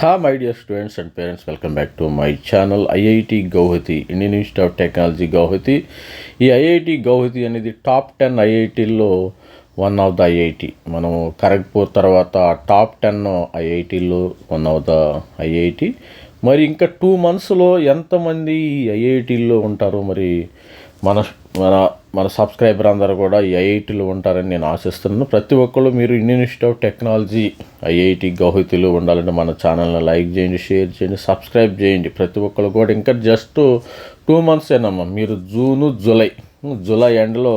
హా my dear students and parents welcome back to my channel IIT Guwahati Indian Institute of Technology Guwahati ఈ IIT Guwahati అనేది top ten ఐఐటీల్లో one of the IIT మనం ఖరగ్పూర్ తర్వాత top ten ఐఐటీల్లో one of the IIT మరి ఇంకా two మంత్స్లో ఎంతమంది ఐఐటీల్లో ఉంటారో మరి మన మన మన సబ్స్క్రైబర్ అందరూ కూడా ఐఐటీలు ఐఐటీలో ఉంటారని నేను ఆశిస్తున్నాను. ప్రతి ఒక్కళ్ళు మీరు Indian Institute of Technology IIT గౌహతిలో ఉండాలంటే మన ఛానల్ని లైక్ చేయండి షేర్ చేయండి సబ్స్క్రైబ్ చేయండి. ప్రతి ఒక్కళ్ళు కూడా ఇంకా జస్ట్ టూ మంత్స్ ఏనమ్మా మీరు జూను జూలై జూలై ఎండ్లో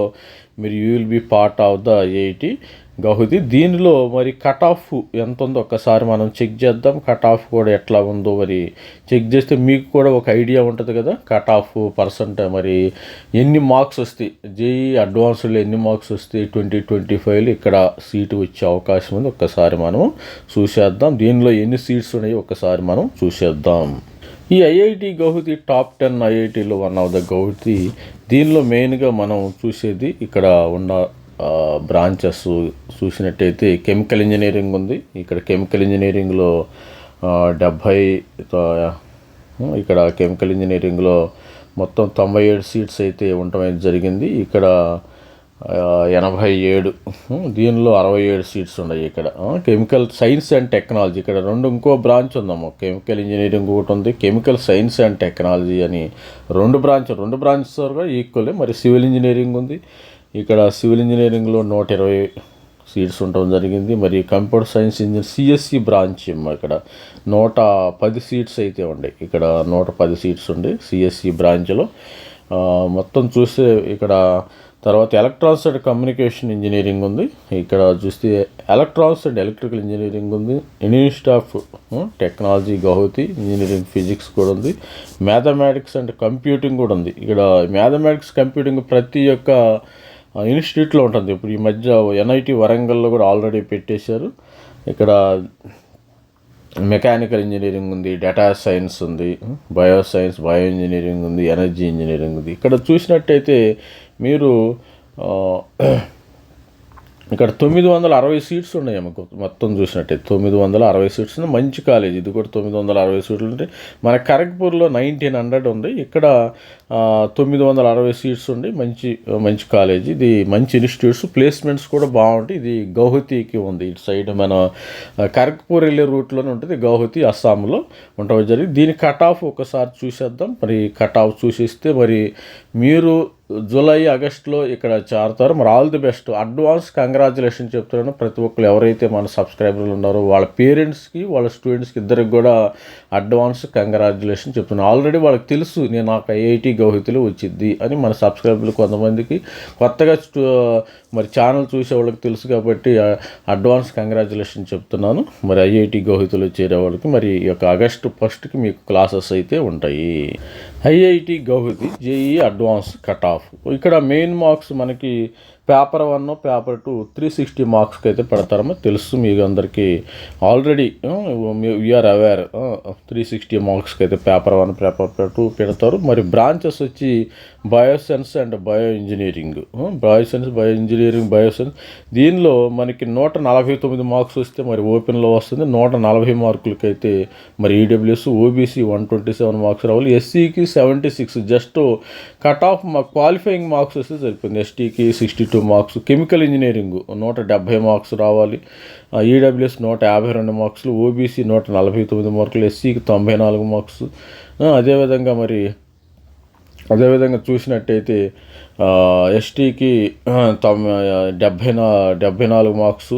మీరు you will be part of the IIT. Guwahati దీనిలో మరి కట్ ఆఫ్ ఎంత ఉందో ఒక్కసారి మనం చెక్ చేద్దాం. కట్ ఆఫ్ కూడా ఎట్లా ఉందో మరి చెక్ చేస్తే మీకు కూడా ఒక ఐడియా ఉంటుంది కదా? కట్ ఆఫ్ పర్సెంట్ మరి ఎన్ని మార్క్స్ వస్తాయి? జేఈ అడ్వాన్స్లో ఎన్ని మార్క్స్ వస్తాయి? ట్వంటీ ట్వంటీ ఫైవ్లో ఇక్కడ సీటు వచ్చే అవకాశం ఉంది. ఒక్కసారి మనం చూసేద్దాం. దీనిలో ఎన్ని సీట్స్ ఉన్నాయో ఒక్కసారి మనం చూసేద్దాం. ఈ ఐఐటి గౌహతి టాప్ టెన్ ఐఐటీలో వన్ ఆఫ్ ద గౌహతి. దీనిలో మెయిన్గా మనం చూసేది ఇక్కడ ఉన్న బ్రాంచెస్ చూసినట్టయితే కెమికల్ ఇంజనీరింగ్ ఉంది. ఇక్కడ కెమికల్ ఇంజనీరింగ్లో డెబ్భై ఇక్కడ కెమికల్ ఇంజనీరింగ్లో మొత్తం తొంభై ఏడు సీట్స్ అయితే ఉండటం జరిగింది. ఇక్కడ ఎనభై ఏడు దీనిలో అరవై ఏడు సీట్స్ ఉన్నాయి ఇక్కడ. కెమికల్ సైన్స్ అండ్ టెక్నాలజీ ఇక్కడ రెండు ఇంకో బ్రాంచ్ ఉందమ్మా. కెమికల్ ఇంజనీరింగ్ ఒకటి ఉంది. కెమికల్ సైన్స్ అండ్ టెక్నాలజీ అని రెండు బ్రాంచ్ రెండు బ్రాంచెస్ కూడా ఈక్వల్ మరి సివిల్ ఇంజనీరింగ్ ఉంది. ఇక్కడ సివిల్ ఇంజనీరింగ్లో నూట ఇరవై సీట్స్ ఉండటం జరిగింది. మరి computer science engineer CSE branch ఇక్కడ. నూట పది సీట్స్ అయితే ఉన్నాయి ఇక్కడ నూట పది సీట్స్ ఉండే సిఎస్సి బ్రాంచ్లో. మొత్తం చూస్తే ఇక్కడ తర్వాత ఎలక్ట్రానిక్స్ అండ్ కమ్యూనికేషన్ ఇంజనీరింగ్ ఉంది. ఇక్కడ చూస్తే ఎలక్ట్రానిక్స్ అండ్ ఎలక్ట్రికల్ ఇంజనీరింగ్ ఉంది. Institute of technology Guwahati engineering physics కూడా ఉంది. మ్యాథమెటిక్స్ అండ్ కంప్యూటింగ్ కూడా ఉంది. ఇక్కడ మ్యాథమెటిక్స్ కంప్యూటింగ్ ప్రతి ఒక్క ఇన్స్టిట్యూట్లో ఉంటుంది. ఇప్పుడు ఈ మధ్య ఎన్ఐటి వరంగల్లో కూడా ఆల్రెడీ పెట్టేశారు. ఇక్కడ మెకానికల్ ఇంజనీరింగ్ ఉంది డేటా సైన్స్ ఉంది బయో సైన్స్ బయో ఇంజనీరింగ్ ఉంది ఎనర్జీ ఇంజనీరింగ్ ఉంది. ఇక్కడ చూసినట్టయితే మీరు ఇక్కడ తొమ్మిది వందల అరవై సీట్స్ ఉన్నాయి మాకు మొత్తం చూసినట్టయితే తొమ్మిది వందల అరవై సీట్స్ ఉన్నాయి. మంచి కాలేజ్. ఇది కూడా తొమ్మిది వందల అరవై సీట్లు ఉంటాయి మన ఖరగ్పూర్లో నైన్టీన్ హండ్రెడ్ ఉంది. ఇక్కడ తొమ్మిది వందల అరవై సీట్స్ ఉండి మంచి మంచి కాలేజ్ ఇది మంచి ఇన్స్టిట్యూట్స్ ప్లేస్మెంట్స్ కూడా బాగుంటాయి. ఇది గౌహతికి ఉంది. ఇటు సైడ్ మన ఖరగ్పూర్ వెళ్ళే రూట్లోనే ఉంటుంది. గౌహతి అస్సాంలో ఉండడం జరిగింది. దీని కట్ ఆఫ్ ఒకసారి చూసేద్దాం. మరి కట్ ఆఫ్ చూసిస్తే మరి మీరు జూలై ఆగస్టులో ఇక్కడ చేరుతారు. మరి all the best advance congratulation చెప్తున్నాను. ప్రతి ఒక్కరు ఎవరైతే మన సబ్స్క్రైబర్లు ఉన్నారో వాళ్ళ పేరెంట్స్కి వాళ్ళ స్టూడెంట్స్కి ఇద్దరికి కూడా అడ్వాన్స్ కంగ్రాచులేషన్ చెప్తున్నాను. ఆల్రెడీ వాళ్ళకి తెలుసు. నేను నాకు ఐఐటి గౌహతిలో వచ్చింది అని మన సబ్స్క్రైబర్లు కొంతమందికి కొత్తగా మరి ఛానల్ చూసే వాళ్ళకి తెలుసు కాబట్టి అడ్వాన్స్ కంగ్రాచులేషన్ చెప్తున్నాను. మరి ఐఐటి గౌహతిలో చేరే వాళ్ళకి మరి ఈ యొక్క ఆగస్టు ఫస్ట్కి మీకు క్లాసెస్ అయితే ఉంటాయి. IIT Guwahati JEE advance cut off. ఇక్కడ మెయిన్ మార్క్స్ మనకి paper one paper two three sixty మార్క్స్కి అయితే పెడతారమో తెలుసు మీకు అందరికీ. Already we're aware three sixty మార్క్స్కి అయితే పేపర్ వన్ పేపర్ టూ పెడతారు. మరి బ్రాంచెస్ వచ్చి bioscience and bio engineering bioscience bio engineering bioscience. దీనిలో మనకి నూట నలభై తొమ్మిది మార్క్స్ వస్తే మరి ఓపెన్లో వస్తుంది. నూట నలభై మార్కులకి అయితే మరి EWS OBC one twenty seven marks రావాలి. ఎస్సీకి seventy six. Just cut off మా క్వాలిఫైయింగ్ మార్క్స్ వస్తే సరిపోయింది. ఎస్టీకి sixty two marks. Chemical engineering నూట డెబ్భై మార్క్స్ రావాలి. ఈడబ్ల్యూఎస్ నూట యాభై రెండు మార్క్స్లు. ఓబీసీ నూట నలభై తొమ్మిది మార్కులు. ఎస్సీకి తొంభై నాలుగు మార్క్స్. అదేవిధంగా మరి అదేవిధంగా చూసినట్టయితే ఎస్టీకి తొంభై డెబ్భై నా డెబ్భై నాలుగు మార్క్స్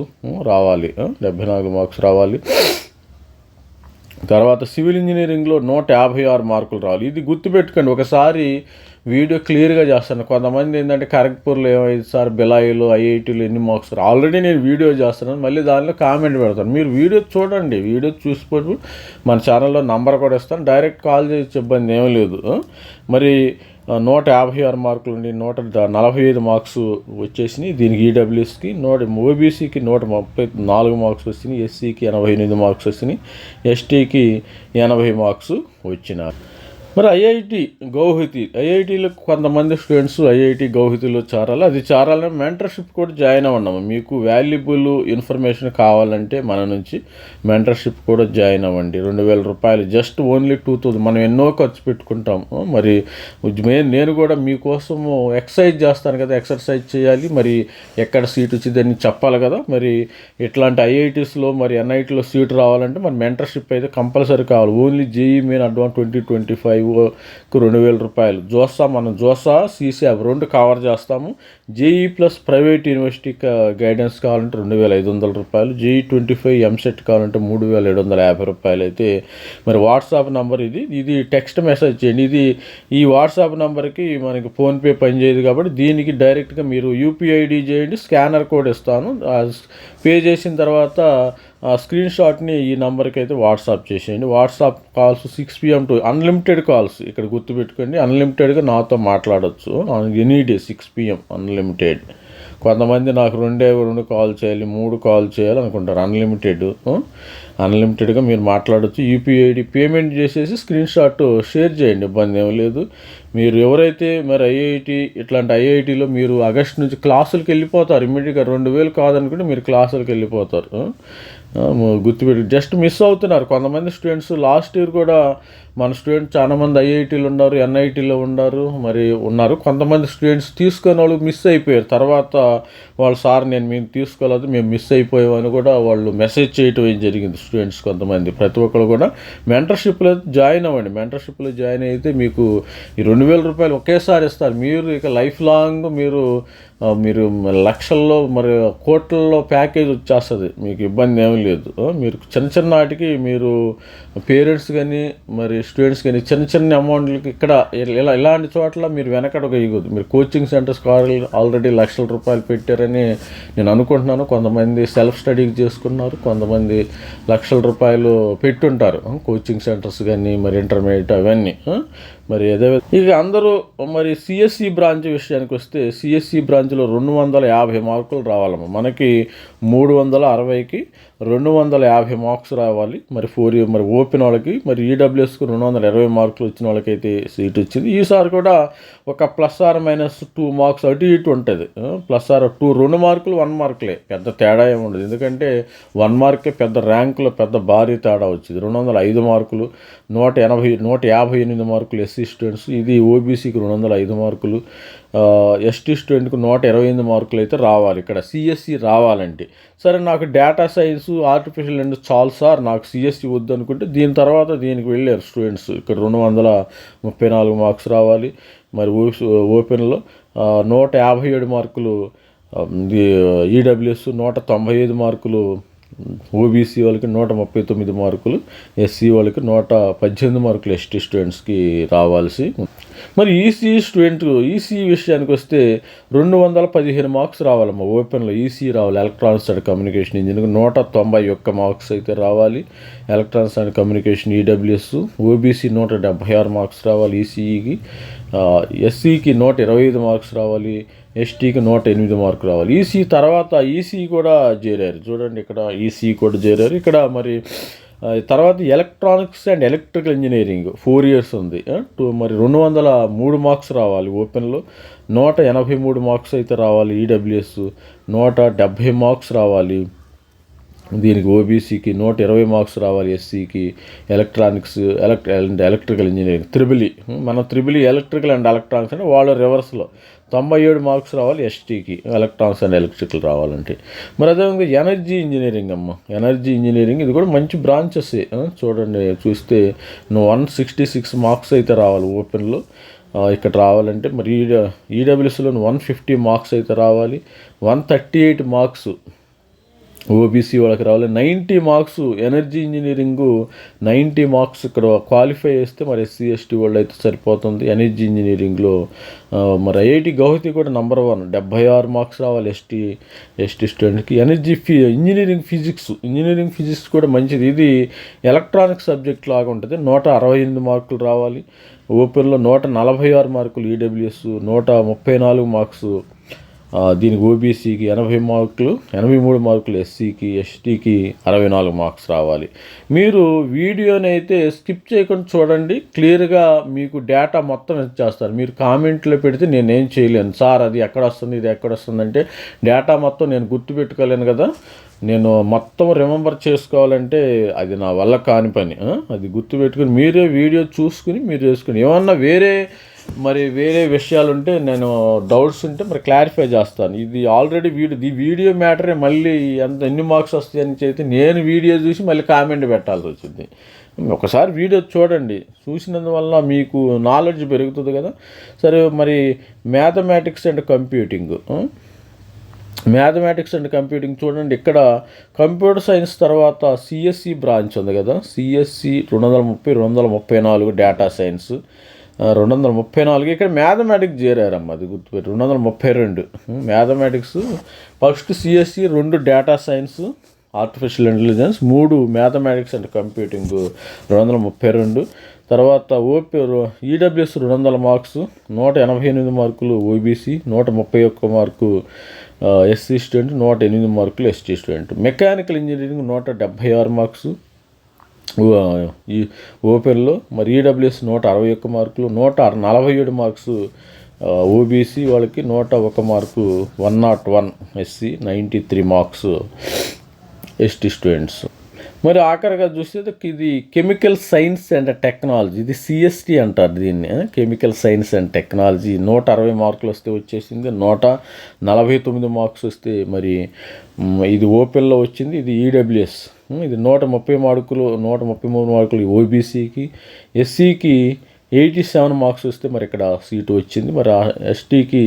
రావాలి డెబ్భై నాలుగు మార్క్స్ రావాలి. తర్వాత సివిల్ ఇంజనీరింగ్లో నూట యాభై ఆరు మార్కులు రావాలి. ఇది గుర్తుపెట్టుకోండి. ఒకసారి వీడియో క్లియర్గా చేస్తాను. కొంతమంది ఏంటంటే ఖరగ్పూర్లో ఏమైంది సార్ బిలాయిలు ఐఐటీలు ఎన్ని మార్క్స్ ఆల్రెడీ నేను వీడియో చేస్తున్నాను. మళ్ళీ దానిలో కామెంట్ పెడతాను. మీరు వీడియో చూడండి. వీడియో చూసిపోయి మన ఛానల్లో నంబర్ కూడా ఇస్తాను. డైరెక్ట్ కాల్ చేసి ఇబ్బంది ఏమీ లేదు. మరి నూట యాభై ఆరు మార్కులు ఉండి నూట నలభై ఐదు మార్క్స్ వచ్చేసినాయి. దీనికి ఈడబ్ల్యూఎస్కి నూట ఓబీసీకి నూట ముప్పై నాలుగు మార్క్స్ వచ్చినాయి. ఎస్సీకి ఎనభై ఎనిమిది మార్క్స్ వచ్చినాయి. ఎస్టీకి ఎనభై మార్క్స్ వచ్చినాయి. మరి ఐఐటి గౌహతి ఐఐటీలో కొంతమంది స్టూడెంట్స్ ఐఐటి గౌహతిలో చేరాలి. అది చేరాలని మెంటర్షిప్ కూడా జాయిన్ అవ్వండి మీకు వాల్యుబుల్ ఇన్ఫర్మేషన్ కావాలంటే మన నుంచి మెంటర్షిప్ కూడా జాయిన్ అవ్వండి. రెండు వేల రూపాయలు జస్ట్ ఓన్లీ టూ థౌజండ్ మనం ఎన్నో ఖర్చు పెట్టుకుంటాము మరి నేను కూడా మీకోసము ఎక్సర్సైజ్ చేస్తాను కదా. ఎక్సర్సైజ్ చేయాలి. మరి ఎక్కడ సీట్ వచ్చిందని చెప్పాలి కదా. మరి ఇట్లాంటి ఐఐటీస్లో మరి ఎన్ఐటీలో సీట్ రావాలంటే మరి మెంటర్షిప్ అయితే కంపల్సరీ కావాలి. Only JEE main advance twenty twenty five రెండు వేల రూపాయలు. జోసా మనం జోసా సీసీఆర్ రెండు కవర్ చేస్తాము. JEE plus private university guidance కావాలంటే రెండు వేల ఐదు వందల రూపాయలు. జేఈ ట్వంటీ ఫైవ్ ఎంసెట్ కావాలంటే మూడు వేల ఏడు వందల యాభై రూపాయలు అయితే మరి వాట్సాప్ నంబర్ ఇది. ఇది టెక్స్ట్ మెసేజ్ చేయండి. ఇది ఈ వాట్సాప్ నెంబర్కి మనకి ఫోన్పే పనిచేయదు కాబట్టి దీనికి డైరెక్ట్గా మీరు యూపీఐడి చేయండి. స్కానర్ కోడ్ ఇస్తాను. పే చేసిన తర్వాత స్క్రీన్ షాట్ని ఈ నెంబర్కి అయితే వాట్సాప్ చేసేయండి. WhatsApp calls six PM to unlimited calls ఇక్కడ గుర్తుపెట్టుకోండి అన్లిమిటెడ్గా నాతో మాట్లాడచ్చు. Any day six PM unlimited కొంతమంది నాకు రెండే రెండు కాల్ చేయాలి మూడు కాల్ చేయాలి అనుకుంటారు. అన్లిమిటెడ్ అన్లిమిటెడ్గా మీరు మాట్లాడచ్చు. యూపీఐడి పేమెంట్ చేసేసి స్క్రీన్ షాట్ షేర్ చేయండి. ఇబ్బంది ఏం లేదు. మీరు ఎవరైతే మరి ఐఐటి ఇట్లాంటి ఐఐటిలో మీరు ఆగస్ట్ నుంచి క్లాసులకు వెళ్ళిపోతారు. ఇమ్మీడియట్గా రెండు వేలు కాదనుకుంటే మీరు క్లాసులకు వెళ్ళిపోతారు. గుర్తుపెట్టి. జస్ట్ మిస్ అవుతున్నారు. కొంతమంది స్టూడెంట్స్ లాస్ట్ ఇయర్ కూడా మన స్టూడెంట్స్ చాలా మంది ఐఐటీలు ఉన్నారు ఎన్ఐటీలో ఉన్నారు మరి ఉన్నారు. కొంతమంది స్టూడెంట్స్ తీసుకొని వాళ్ళు మిస్ అయిపోయారు. తర్వాత వాళ్ళు సార్ నేను మేము తీసుకోలేదు మేము మిస్ అయిపోయామని కూడా వాళ్ళు మెసేజ్ చేయటం ఏం జరిగింది స్టూడెంట్స్ కొంతమంది. ప్రతి ఒక్కరు కూడా మెంటర్షిప్లో జాయిన్ అవ్వండి. మెంటర్షిప్లో జాయిన్ అయితే మీకు ఈ రెండు వేల రూపాయలు ఒకేసారి ఇస్తారు. మీరు ఇక లైఫ్ లాంగ్ మీరు మీరు లక్షల్లో మరి కోట్లలో ప్యాకేజ్ వచ్చేస్తుంది. మీకు ఇబ్బంది ఏమీ లేదు. మీరు చిన్న చిన్న వాటికి మీరు పేరెంట్స్ కానీ మరి స్టూడెంట్స్ కానీ చిన్న చిన్న అమౌంట్లకి ఇక్కడ ఇలా ఇలాంటి చోట్ల మీరు వెనకడగా ఇవ్వద్దు మీరు కోచింగ్ సెంటర్స్ ఆల్రెడీ లక్షల రూపాయలు పెట్టారని నేను అనుకుంటున్నాను. కొంతమంది సెల్ఫ్ స్టడీకి చేసుకున్నారు. కొంతమంది లక్షల రూపాయలు పెట్టుంటారు. కోచింగ్ సెంటర్స్ కానీ మరి ఇంటర్మీడియట్ అవన్నీ. మరి అదే ఇక అందరూ మరి సిఎస్సి బ్రాంచ్ విషయానికి వస్తే సిఎస్సి బ్రాంచ్లో రెండు వందల యాభై మార్కులు రావాలమ్మ. మనకి మూడు వందల అరవైకి రెండు వందల యాభై మార్క్స్ రావాలి. మరి ఫోర్ ఇయర్ మరి ఓపెన్ వాళ్ళకి మరి ఈడబ్ల్యూఎస్కి రెండు వందల ఇరవై మార్కులు వచ్చిన వాళ్ళకైతే సీట్ వచ్చింది. ఈసారి కూడా ఒక plus or minus two marks అటు ఇటు ఉంటుంది. ప్లస్ ఆర్ టూ రెండు మార్కులు వన్ మార్కులే. పెద్ద తేడా ఏమి ఉండదు. ఎందుకంటే వన్ మార్కే పెద్ద ర్యాంకులో పెద్ద భారీ తేడా వచ్చింది. రెండు వందల ఐదు మార్కులు నూట ఎనభై నూట యాభై ఎనిమిది మార్కులు ఎస్సీ స్టూడెంట్స్ ఇది ఓబీసీకి రెండు వందల ఐదు మార్కులు. ఎస్టీ స్టూడెంట్కి నూట ఇరవై ఎనిమిది మార్కులు అయితే రావాలి ఇక్కడ సిఎస్సి రావాలంటే. సరే నాకు డేటా సైన్స్ ఆర్టిఫిషియల్ అండ్ చాలు సార్ నాకు సిఎస్సి వద్దు అనుకుంటే దీని తర్వాత దీనికి వెళ్ళారు స్టూడెంట్స్ ఇక్కడ రెండు వందల ముప్పై నాలుగు మార్క్స్ రావాలి. మరి ఓ- ఓపెన్లో నూట యాభై ఏడు మార్కులు ఈడబ్ల్యూఎస్ నూట తొంభై ఐదు మార్కులు ఓబీసీ వాళ్ళకి నూట ముప్పై తొమ్మిది మార్కులు ఎస్సీ వాళ్ళకి నూట పద్దెనిమిది మార్కులు ఎస్టీ స్టూడెంట్స్కి రావాల్సి మరి ఈసీ స్టూడెంట్ ఈసీ విషయానికి వస్తే రెండు వందల పదిహేను మార్క్స్ రావాలమ్మా. ఓపెన్లో ఈసీ రావాలి ఎలక్ట్రానిక్స్ అండ్ కమ్యూనికేషన్ ఇంజనీరింగ్ నూట తొంభై ఒక్క మార్క్స్ అయితే రావాలి. Electronics and communication EWS OBC నూట డెబ్భై ఆరు మార్క్స్ రావాలి ఈసీఈకి ఎస్సీకి నూట ఇరవై ఐదు మార్క్స్ రావాలి. ఎస్టీకి నూట ఎనిమిది మార్కులు రావాలి. ఈసీ తర్వాత ఈసీ కూడా చేరారు. చూడండి ఇక్కడ ఈసీ కూడా చేరారు. ఇక్కడ మరి తర్వాత electronics and electrical engineering four years ఉంది. టూ మరి రెండు వందల మూడు మార్క్స్ రావాలి ఓపెన్లో నూట ఎనభై మూడు మార్క్స్ అయితే రావాలి ఈడబ్ల్యూఎస్ నూట డెబ్భై మార్క్స్ రావాలి. దీనికి ఓబీసీకి నూట ఇరవై మార్క్స్ రావాలి ఎస్సీకి electronics elect and electrical engineering. Triple E మన త్రిబిలి ఎలక్ట్రికల్ అండ్ ఎలక్ట్రానిక్స్ అంటే వాళ్ళ రివర్స్లో తొంభై ఏడు మార్క్స్ రావాలి ఎస్టీకి ఎలక్ట్రానిక్స్ అండ్ ఎలక్ట్రికల్ రావాలంటే. మరి అదేవిధంగా ఎనర్జీ ఇంజనీరింగ్ అమ్మ ఎనర్జీ ఇంజనీరింగ్ ఇది కూడా మంచి బ్రాంచెస్ చూడండి చూస్తే వన్ సిక్స్టీ సిక్స్ మార్క్స్ అయితే రావాలి ఓపెన్లో. ఇక్కడ రావాలంటే మరి ఈడ వన్ ఫిఫ్టీ మార్క్స్ అయితే రావాలి one thirty eight marks OBC వాళ్ళకి రావాలి. Ninety marks energy engineering ninety marks ఇక్కడ క్వాలిఫై చేస్తే మరి ఎస్సీ ఎస్టీ వాళ్ళు అయితే సరిపోతుంది. ఎనర్జీ ఇంజనీరింగ్లో మరి ఐఐటి గౌహతి కూడా నెంబర్ వన్. డెబ్బై ఆరు మార్క్స్ రావాలి ఎస్టీ ఎస్టీ స్టూడెంట్కి. ఎనర్జీ ఫీ ఇంజనీరింగ్ ఫిజిక్స్. ఇంజనీరింగ్ ఫిజిక్స్ కూడా మంచిది. ఇది ఎలక్ట్రానిక్ సబ్జెక్ట్ లాగా ఉంటుంది. నూట అరవై ఎనిమిది మార్కులు రావాలి. ఓపెన్లో నూట నలభై ఆరు మార్కులు ఈడబ్ల్యూఎస్ నూట ముప్పై నాలుగు మార్క్స్ దీనికి ఓబీసీకి ఎనభై మార్కులు ఎనభై మూడు మార్కులు ఎస్సీకి ఎస్టీకి అరవై నాలుగు మార్క్స్ రావాలి. మీరు వీడియోని అయితే స్కిప్ చేయకుండా చూడండి. క్లియర్గా మీకు డేటా మొత్తం ఇచ్చేస్తారు. మీరు కామెంట్లో పెడితే నేనేం చేయలేను. సార్ అది ఎక్కడ వస్తుంది ఇది ఎక్కడ వస్తుంది అంటే డేటా మొత్తం నేను గుర్తుపెట్టుకోలేను కదా. నేను మొత్తం రిమెంబర్ చేసుకోవాలంటే అది నా వల్ల కాని పని. అది గుర్తుపెట్టుకుని మీరే వీడియో చూసుకుని మీరు చేసుకుని ఏమన్నా వేరే మరి వేరే విషయాలు ఉంటే నేను డౌట్స్ ఉంటే మరి క్లారిఫై చేస్తాను. ఇది ఆల్రెడీ వీడియో ఈ వీడియో మ్యాటరే మళ్ళీ ఎంత ఎన్ని మార్క్స్ వస్తాయని చెప్తే నేను వీడియో చూసి మళ్ళీ కామెంట్ పెట్టాల్సి వచ్చింది. ఒకసారి వీడియో చూడండి. చూసినందువల్ల మీకు నాలెడ్జ్ పెరుగుతుంది కదా. సరే మరి mathematics and computing mathematics and computing చూడండి. ఇక్కడ కంప్యూటర్ సైన్స్ తర్వాత సిఎస్సి బ్రాంచ్ ఉంది కదా. సిఎస్సి రెండు వందల ముప్పై రెండు వందల ముప్పై నాలుగు డేటా సైన్స్ రెండు వందల ముప్పై నాలుగు ఇక్కడ మ్యాథమెటిక్స్ చేరారమ్మ అది గుర్తుపెట్టి. రెండు వందల ముప్పై రెండు మ్యాథమెటిక్స్ ఫస్ట్ సిఎస్సి రెండు డేటా సైన్స్ ఆర్టిఫిషియల్ ఇంటెలిజెన్స్ మూడు మ్యాథమెటిక్స్ అండ్ కంప్యూటింగ్ రెండు వందల ముప్పై రెండు తర్వాత ఓపీ ఈడబ్ల్యూఎస్ రెండు వందల మార్క్స్ నూట ఎనభై ఎనిమిది మార్కులు ఓబీసీ నూట ముప్పై ఒక్క మార్కు ఎస్సీ స్టూడెంట్ నూట ఎనిమిది మార్కులు ఎస్టీ స్టూడెంట్ మెకానికల్ ఇంజనీరింగ్ నూట డెబ్భై ఆరు మార్క్స్ ఈ ఓపెన్లో మరి ఈడబ్ల్యూఎస్ నూట అరవై ఒక్క మార్కులు నూట నలభై ఏడు మార్క్స్ ఓబీసీ వాళ్ళకి నూట ఒక mark one not one SC ninety three marks ST students. మరి ఆఖరిగా చూస్తే ఇది కెమికల్ సైన్స్ అండ్ టెక్నాలజీ. ఇది సిఎస్టీ అంటారు దీన్ని కెమికల్ సైన్స్ అండ్ టెక్నాలజీ. నూట అరవై మార్కులు వస్తే వచ్చేసింది నూట నలభై తొమ్మిది మార్క్స్ వస్తే మరి ఇది ఓపెన్లో వచ్చింది ఇది ఈడబ్ల్యూఎస్ ఇది నూట ముప్పై మార్కులు నూట ముప్పై మూడు మార్కులు ఓబీసీకి ఎస్సీకి ఎయిటీ సెవెన్ మార్క్స్ వస్తే మరి ఇక్కడ సీటు వచ్చింది. మరి ఎస్టీకి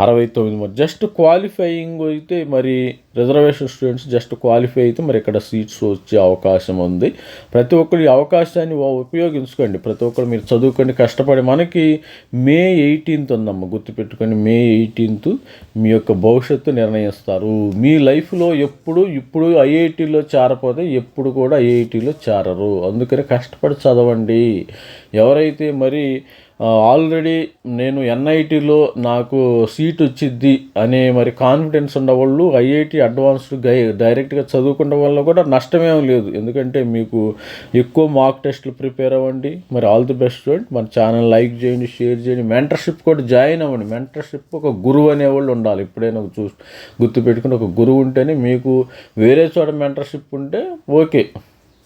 అరవై తొమ్మిది మరి జస్ట్ క్వాలిఫైయింగ్ అయితే మరి రిజర్వేషన్ స్టూడెంట్స్ జస్ట్ క్వాలిఫై అయితే మరి ఇక్కడ సీట్స్ వచ్చే అవకాశం ఉంది. ప్రతి ఒక్కరు ఈ అవకాశాన్ని ఉపయోగించుకోండి. ప్రతి ఒక్కరు మీరు చదువుకోండి. కష్టపడి మనకి మే ఎయిటీన్త్ ఉందమ్మ గుర్తుపెట్టుకొని మే ఎయిటీన్త్ మీ యొక్క భవిష్యత్తు నిర్ణయిస్తారు. మీ లైఫ్లో ఎప్పుడు ఇప్పుడు ఐఐటీలో చేరపోతే ఎప్పుడు కూడా ఐఐటీలో చేరరు. అందుకని కష్టపడి చదవండి. ఎవరైతే మరి ఆల్రెడీ నేను ఎన్ఐటీలో నాకు సీట్ వచ్చిద్ది అనే మరి కాన్ఫిడెన్స్ ఉన్నవాళ్ళు ఐఐటి అడ్వాన్స్డ్ గై డైరెక్ట్గా చదువుకున్న వల్ల కూడా నష్టమేం లేదు. ఎందుకంటే మీకు ఎక్కువ మార్క్ టెస్ట్లు ప్రిపేర్ అవ్వండి. మరి ఆల్ ది బెస్ట్ స్టూడెంట్ మన ఛానల్ లైక్ చేయండి షేర్ చేయండి. మెంటర్షిప్ కూడా జాయిన్ అవ్వండి. మెంటర్షిప్ ఒక గురువు అనేవాళ్ళు ఉండాలి. ఎప్పుడైనా ఒక చూ గుర్తుపెట్టుకుని ఒక గురువు ఉంటేనే మీకు వేరే చోట మెంటర్షిప్ ఉంటే ఓకే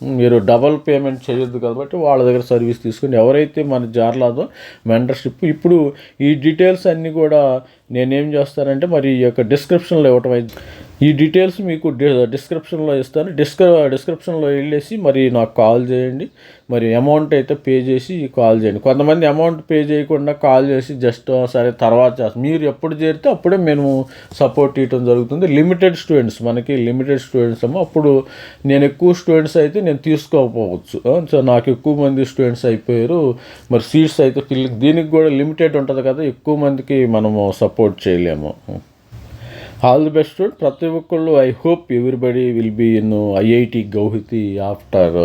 మీరు డబల్ పేమెంట్ చేయొద్దు కాబట్టి వాళ్ళ దగ్గర సర్వీస్ తీసుకుని ఎవరైతే మన జార్లాదో మెంటర్షిప్ ఇప్పుడు ఈ డీటెయిల్స్ అన్నీ కూడా నేనేం చేస్తానంటే మరి ఈ యొక్క డిస్క్రిప్షన్లో ఇవ్వటం అయితే ఈ డీటెయిల్స్ మీకు డిస్క్రిప్షన్లో ఇస్తాను. డిస్క్రి డిస్క్రిప్షన్లో వెళ్ళేసి మరి నాకు కాల్ చేయండి. మరి అమౌంట్ అయితే పే చేసి కాల్ చేయండి. కొంతమంది అమౌంట్ పే చేయకుండా కాల్ చేసి జస్ట్ సరే తర్వాత చేస్తాం. మీరు ఎప్పుడు చేరితే అప్పుడే మేము సపోర్ట్ ఇవ్వడం జరుగుతుంది. లిమిటెడ్ స్టూడెంట్స్ మనకి లిమిటెడ్ స్టూడెంట్స్ ఏమో అప్పుడు నేను ఎక్కువ స్టూడెంట్స్ అయితే నేను తీసుకోకపోవచ్చు. సో నాకు ఎక్కువ మంది స్టూడెంట్స్ అయిపోయారు. మరి సీట్స్ అయితే దీనికి కూడా లిమిటెడ్ ఉంటుంది కదా. ఎక్కువ మందికి మనము సపోర్ట్ సపోర్ట్ చేయలేము. ఆల్ ది బెస్ట్ ప్రతి ఒక్కళ్ళు I hope everybody will be in IIT Guwahati after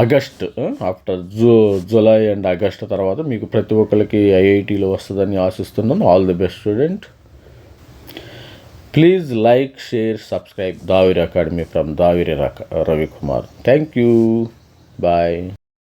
August after zoo July and August తర్వాత మీకు ప్రతి ఒక్కరికి ఐఐటీలో వస్తుందని ఆశిస్తున్నాను. All the best student please like share subscribe Daviri academy from Daviri Ravikumar thank you bye